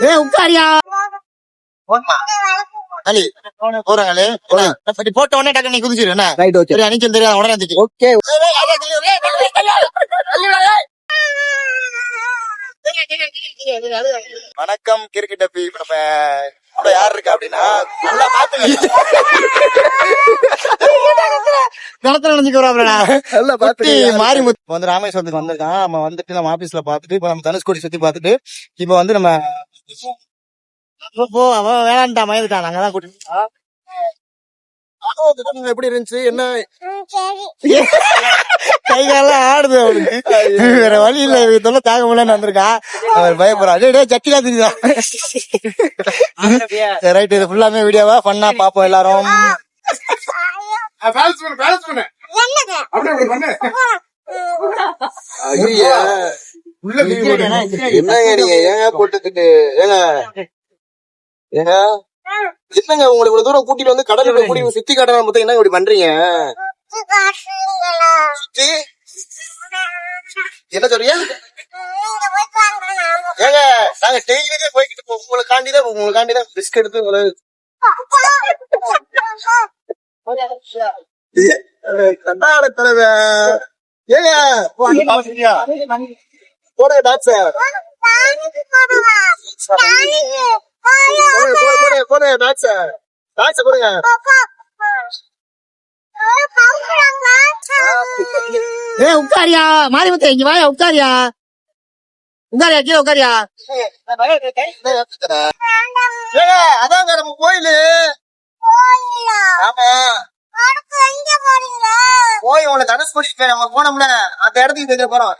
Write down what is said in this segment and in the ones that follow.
ஏ உட்காரியா? அலி போறாங்க. அலி இப்படி போட்ட உடனே டக்கு நீ குதிச்சிரு என்ன? ரைட் ஓகே சரி தெரியாது உடனே இருந்துச்சு ஓகே வணக்கம் கிரிக்கெட் டப்பி இப்ப நம்ம கூட யார் இருக்கா அப்படின்னா நல்லா குட்டி மாரிமுத்து. இப்ப வந்து ராமேஸ்வரத்துக்கு வந்திருக்கான். நம்ம வந்துட்டு நம்ம ஆபீஸ்ல பாத்துட்டு இப்ப நம்ம தனுஷ்கோடி சுத்தி பாத்துட்டு இப்ப வந்து நம்ம போ, அவன் வேளாண்டா மயந்துட்டான் அங்கதான் கூட்டிட்டு ஆ, எப்படி இருந்துச்சு? என்ன? கை காலெல்லாம் ஆடுது அவனுக்கு. வேற வழி இல்ல இவங்க தொல்லை தாங்க முடியலன்னு வந்திருக்கான் அவர் பயப்படுறான் டேய், டேய் சட்டிலா ரைட் இது ஃபுல்லாமே வீடியோவா ஃபன்னா பாப்போம் எல்லாரும். பண்ணு பண்ணு. அப்படியே பண்ணு. உள்ள. என்னங்க நீங்க ஏங்க போட்டுக்கிட்டு ஏங்க ஏங்க? என்னங்க உங்களை இவ்வளவு தூரம் கூட்டிட்டு வந்து கடலுக்கு கூட்டிட்டு சுத்தி காட்டலாம் மொத்தம் என்னங்க இப்படி பண்றீங்க? சுத்தி? என்ன சொல்றீங்க? ஏங்க நாங்க டெய்லியே போய்கிட்டு இருக்கோம். உங்களுக்காண்டி தான் உங்களுக்காண்டி தான் ரிஸ்க் எடுத்து உங்களை கண்ணாட தலைவ ஏங்க போட டாக்ஸ் போட போட போட டாக்ஸ் டாக்ஸ் போடுங்க. ஏ உட்காரியா? மாரிமுத்து இங்க வாயா உட்காரியா? உட்காரியா கீழே உட்காரியா? அதாங்க நம்ம கோயிலு. ஆமா. போய் உங்களை தனுஷ்கோடி நம்ம போனோம்ல அந்த இடத்துக்கு தெரிஞ்ச போறோம்.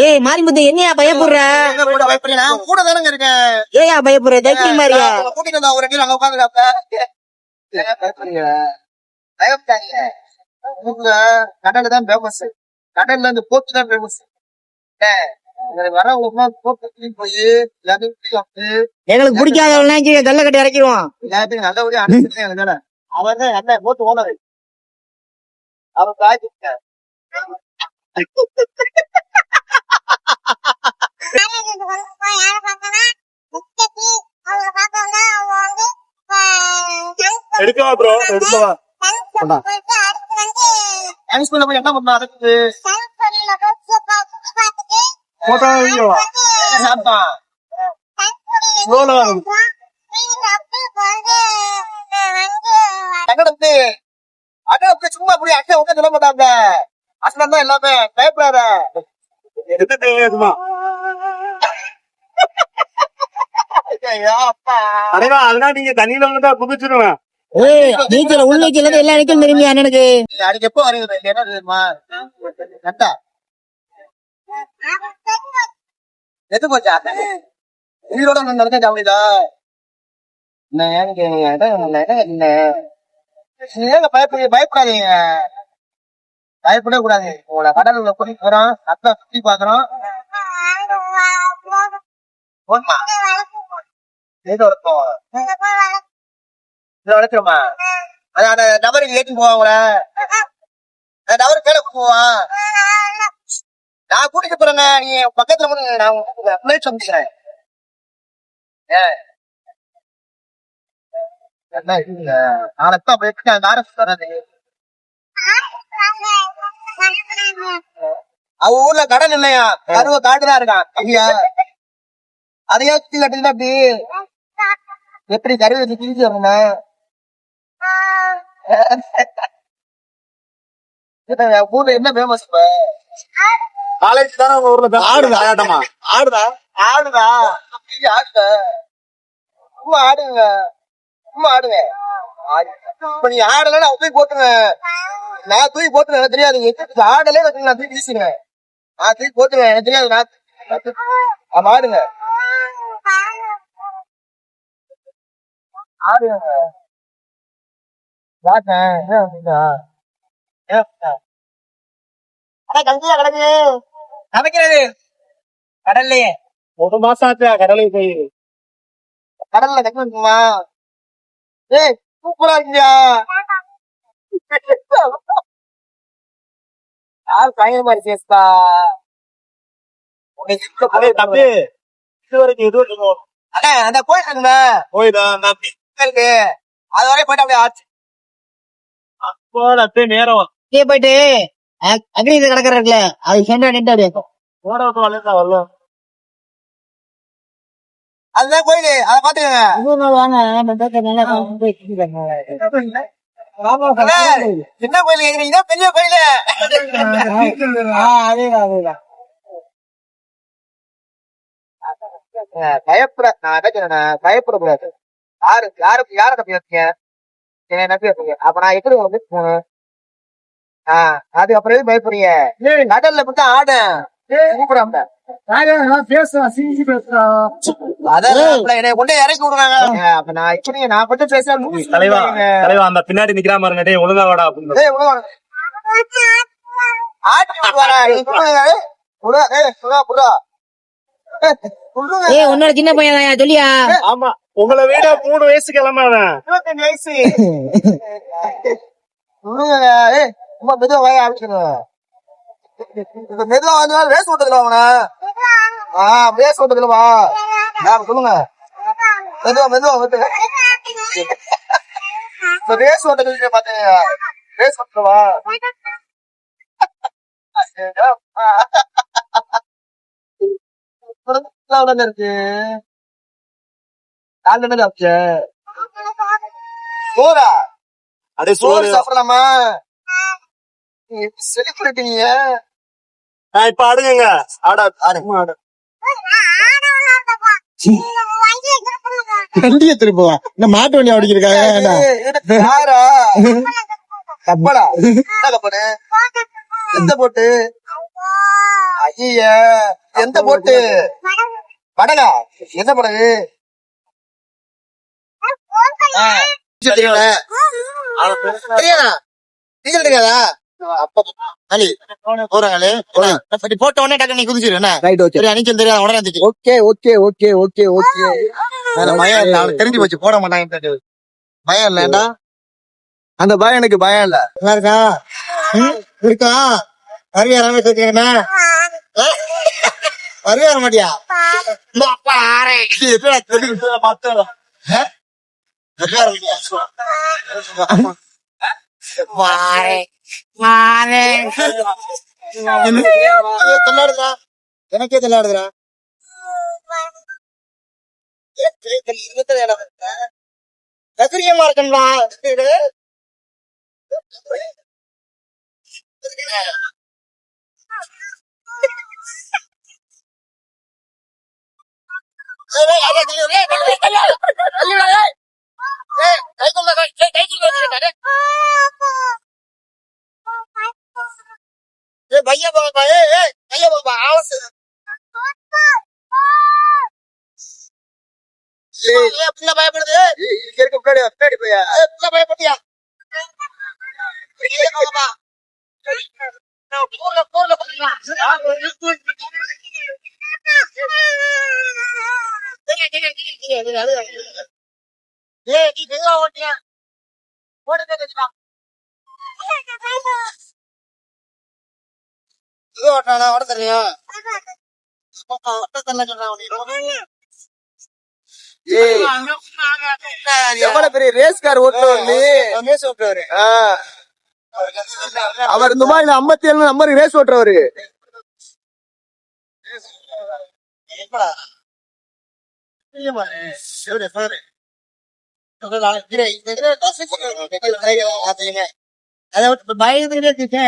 ஏய் மாரிமுத்து என்னையா பயப்படுற? கூட தானங்க இருக்கேன். ஏயா பயப்படுற தைக்கிய மாதிரியா? கூட்டிட்டு வந்தா ஒரு அங்க உட்காந்து பயப்படுறீங்க. பயப்படாங்க உங்க கடல்ல தான் ஃபேமஸ் கடல்ல இந்த போட்டு தான் ஃபேமஸ் எங்களுக்கு பிடிக்காதவனா கல்ல கட்டி அனுப்பிச்சிருக்கேன் அவர் தான் என்ன போட்டு ஓனர். அவர் காய்ச்சி எடுக்கவா ப்ரோ எடுக்கவா? தேங்க்ஸ் பண்ண போய் என்ன பண்ணா அதுக்கு? போட்டோ வீடியோவா சாப்பிட்டான் ஸ்லோல தங்கடத்து அட சும்மா அப்படியே அக்கா உட்காந்து சொல்ல மாட்டாங்க அசலம் தான் எல்லாமே பயப்படாத. ஐயோ அப்பா. அடைவா அதெல்லாம் நீங்க தண்ணியில வந்து குதிச்சிருவேன். நீச்சல் உள் நீச்சல் எல்லா நீச்சல் தெரியுமா அண்ணனுக்கு? அன்னைக்கு எப்போ இல்ல என்ன தெரியுமா நட்டா எது போச்சா உயிரோட நடக்க ஜாமிதா நான் இல்லை ஏங்க பயப்பட பயப்படாதீங்க. பயப்படவே கூடாது. உங்களை உள்ள கூட்டிட்டு போறோம் அத்தா சுத்தி பாக்குறோம் வளர்த்துருமா அந்த நபருக்கு ஏற்றி போவாங்களே அந்த நபருக்கு மேல போவான் நான் கூட்டிட்டு போறேங்க. நீ பக்கத்துல வந்து நான் பிளேட் சமைக்கிறேன் என்ன போயிட்டு அந்த ஆரம்பிச்சு அவ ஊர்ல கடன் இல்லையா? கருவ காட்டுதான் இருக்கான் ஐயா அதையே சுத்தி கட்டிருந்தா அப்படி. எப்படி கருவை கிழிச்சு வரணும் ஊர்ல என்ன ஃபேமஸ் இப்ப? காலேஜ் தானே உங்க ஊர்ல ஆடுது? ஆட்டமா ஆடுதா? சும்மா ஆடுங்க. சும்மா ஆடுங்க. இப்ப நீ ஆடல நான் தூக்கி போட்டுங்க. நான் தூக்கி போட்டுங்க எனக்கு தெரியாது. ஆடலே நான் தூக்கி- வீசுங்க நான் தூக்கி போட்டுங்க எனக்கு தெரியாது. நான் ஆடுங்க. ஆடுங்க. கடல்லையே. ஒரு மாசம் ஆச்சா கடலுக்கு போய். கடல்ல இருக்குமா ஏய் சூப்பரா இருக்கியா? யார் பயங்கர மாதிரி இப்ப அதே தம்பி இது வரைக்கும் எது வரைக்கும் அண்ணா அந்த கோயில் இருக்குங்க போய்தான் இருக்கு அது வரையும் போயிட்டு அப்படியே ஆச்சு. அப்போ அப்படியே நேரம் அப்படியே போயிட்டு அக்- அக்னி இது கிடக்குறதுல அது சென்டா நின்று அப்படியே போட விட்டு வரல வரல. அதுதான் கோயில். அதை பாத்துக்கங்க இன்னொரு நாள் வாங்க சின்ன கோயில் கேக்குறீங்க? பெரிய கோயில். அதேதான் அதேதான் பயப்பட நான் என்ன சொன்னேன் பயப்படக்கூடாது. யாரு யாரு யார நம்பி வந்தீங்க? என்ன நம்பி வந்தீங்க. அப்ப நான் எப்படி உங்களுக்கு போகணும் ஆஹ் அதுக்கப்புறம் எதுக்கு பயப்படுறீங்க? கடல்ல மட்டும் ஆட. கூப்பிடாம. அதான் என்னை கொண்டு இறக்கி விடுறாங்க. அப்ப நான் இப்படி நான் மட்டும் பேச தலைவா தலைவா அந்த பின்னாடி நிக்கிறா பாருங்க டேய் ஒழுங்கா வாடா உன்னோட சின்ன பையன் தான் சொல்லியா ஆமா உங்களை விட மூணு வயசு கிளம்பாதான் இருபத்தஞ்சு வயசு. மெதுவா வாயா அப்படின்னு இப்ப மெதுவா வந்தாலும் ரேஸ் ஓட்டத்துல வாங்கண்ணா ஆ ரேஸ் ஓட்டத்துல வா ஆ, சொல்லுங்க? மெதுவா மெதுவா வந்து இப்ப ரேஸ் ஓட்டத்துல பாத்தீங்க ரேஸ் வா உடனே இருக்கு? காலைல என்ன சாப்பிட்ட சோறா அப்படியே சோறு. சாப்பிடலாமா? செலிபிரிட்டி இப்ப ஆடுங்க ஆடா ஆடு. ஆடு. வண்டியை திருப்புவா இந்த மாட்டு வண்டி யாரா? கப்பலா? என்ன கப்பலு எந்த போட்டு? ஐய எந்த போட்டு? படகா எந்த படகு? தெரியாதா டீசல் தெரியாதா? அப்ப போட்ட உடனே டக்கு நீ ரைட் ஓகே நீச்சல் தெரியாத உடனே இருந்துச்சு okay okay okay okay okay பயம் இல்ல அவனுக்கு தெரிஞ்சு போச்சு போட மாட்டாங்க பயம் இல்லடா அந்த பயம் எனக்கு பயம் இல்ல நல்லா இருக்கா இருக்கா அருவியா ரமேஷ் வச்சுக்கண்ணா வருவே வர மாட்டியா தெல்லாடுதுரா எனக்கே தெல்லாடுதுரா கத்திரியமா இருக்கா பையா பாப்பா ஏ பையா பாப்பா ஆவசு. பிள்ளை பயப்படுது. இருக்க முன்னாடி பின்னாடி போயா பிள்ளை பயப்பட்டியா. நான் ஏய் நீ மெதுவா ஓட்டியா ஓடுங்க மெதுவா மெதுவா ஓட்டானா ஓட தெரியும் எவ்வளவு பெரிய ரேஸ் கார் ஓட்டுறவர். அவர் இந்த மாதிரி ஐம்பத்தி ஏழு நம்பர் ரேஸ் ஓட்டுறவரு.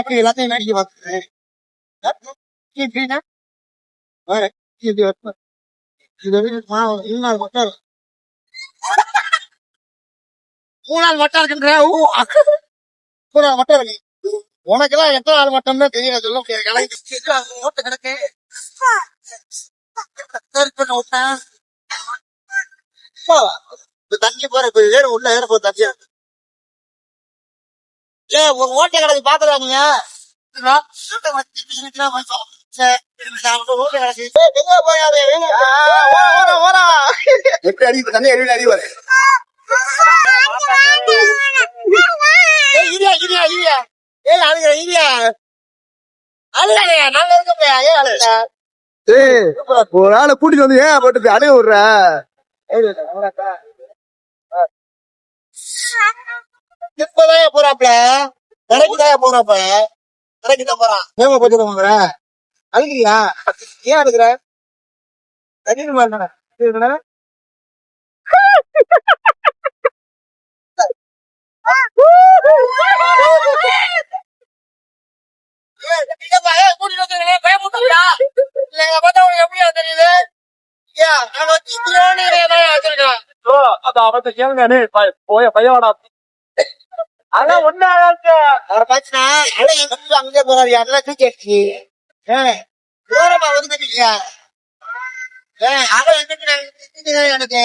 அப்படி எல்லாத்தையும் வேடிக்கை பார்த்துக்கிறேன். கீழே கீழே. இருக்குன்ற இருக்கு உனக்கெல்லாம் எத்தனை மட்டும் தான் தெரியும் சொல்ல முடியாது ஓட்டு கிடக்கு தண்ணி போற இப்ப உள்ள ஏற போது தண்ணி ஏ ஒரு ஓட்டை கிடக்கு பாக்குறா எப்படி அடி தண்ணி அடி அடி வர ஏய், இரியா, இரியா, இரியா. ஏய், அழுகுற, இரியா. அழுகாதே, நல்லா இருக்க போயா, ஏன் அழுகுற? ஏய் ஒரு ஆளை கூட்டிட்டு வந்து ஏன் போட்டு அடைய விடுற இப்பதான் போறாப்ல கடைக்கு தான் போறாப்ப கடைக்கு தான் போறான் ஏமா போட்டு வாங்குற? அழுகிறியா? ஏன் அழுகுற? தண்ணி மாதிரி கூட்டிட்டு வந்து பயமுட்டா இல்லைங்க பார்த்தா உனக்கு எப்படியா அங்கே அதெல்லாம் தூக்கி தூரமா எனக்கு?